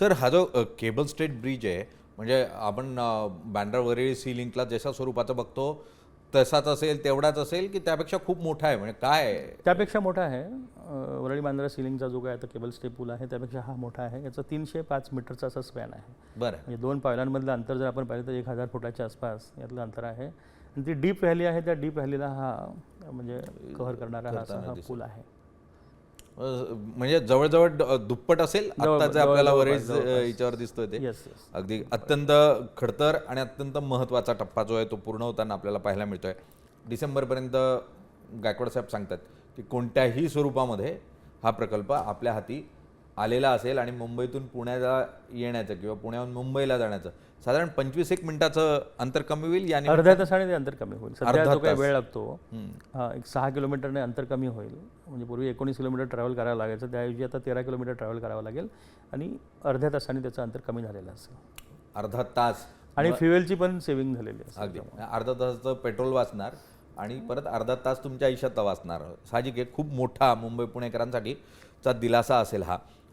Sir हा जो cable straight bridge आहे म्हणजे आपण बँड्रा वरळी सी लिंकला जशा स्वरूपाचा बघतो तसाच असेल तेवढाच असेल की त्यापेक्षा खूप मोठा आहे? म्हणजे काय? त्यापेक्षा मोठा आहे. वरळी बांद्रा सिलिंगचा जो काय आता केबल स्टे पूल आहे त्यापेक्षा हा मोठा आहे. याचा तीनशे पाच मीटरचा असा स्पॅन आहे. बरं. म्हणजे दोन पायलांमधलं अंतर जर आपण पाहिलं तर एक हजार फुटाच्या आसपास यातलं अंतर आहे. आणि ती डीप व्हॅली आहे त्या डीप व्हॅलीला हा म्हणजे कव्हर करणारा हा पूल आहे. म्हणजे जवळजवळ दुप्पट असेल. आता जे आपल्याला जवळपास. याच्यावर दिसतोय ते. अगदी अत्यंत खडतर आणि अत्यंत महत्त्वाचा टप्पा जो आहे तो पूर्ण होताना आपल्याला पाहायला मिळतोय. डिसेंबरपर्यंत गायकवाड साहेब सांगतात की कोणत्याही स्वरूपामध्ये हा प्रकल्प आपल्या हाती आलेला असेल आणि मुंबईतून पुण्याला येण्याचं किंवा पुण्याहून मुंबईला जाण्याचं. साधारण पंचवीस एक मिनिटाचं अंतर कमी होईल याने अर्ध्या तासाने ते अंतर कमी होईल. सध्या अर्धा जो काही. वेळ लागतो एक सहा किलोमीटरने अंतर कमी होईल. म्हणजे पूर्वी एकोणीस किलोमीटर ट्रॅव्हल करावं लागायचं त्याऐवजी आता तेरा किलोमीटर ट्रॅव्हल करावं लागेल आणि अर्ध्या तासाने त्याचं अंतर कमी झालेलं असेल. अर्धा तास. आणि फ्युएलची पण सेव्हिंग झालेली असेल अगदी. अर्धा तासाचं पेट्रोल वाचणार आणि परत अर्धा तास तुमच्या आयुष्यात वाचणार. साहजिक आहे खूप मोठा मुंबई पुणेकरांसाठी चा दिलासा असेल हा.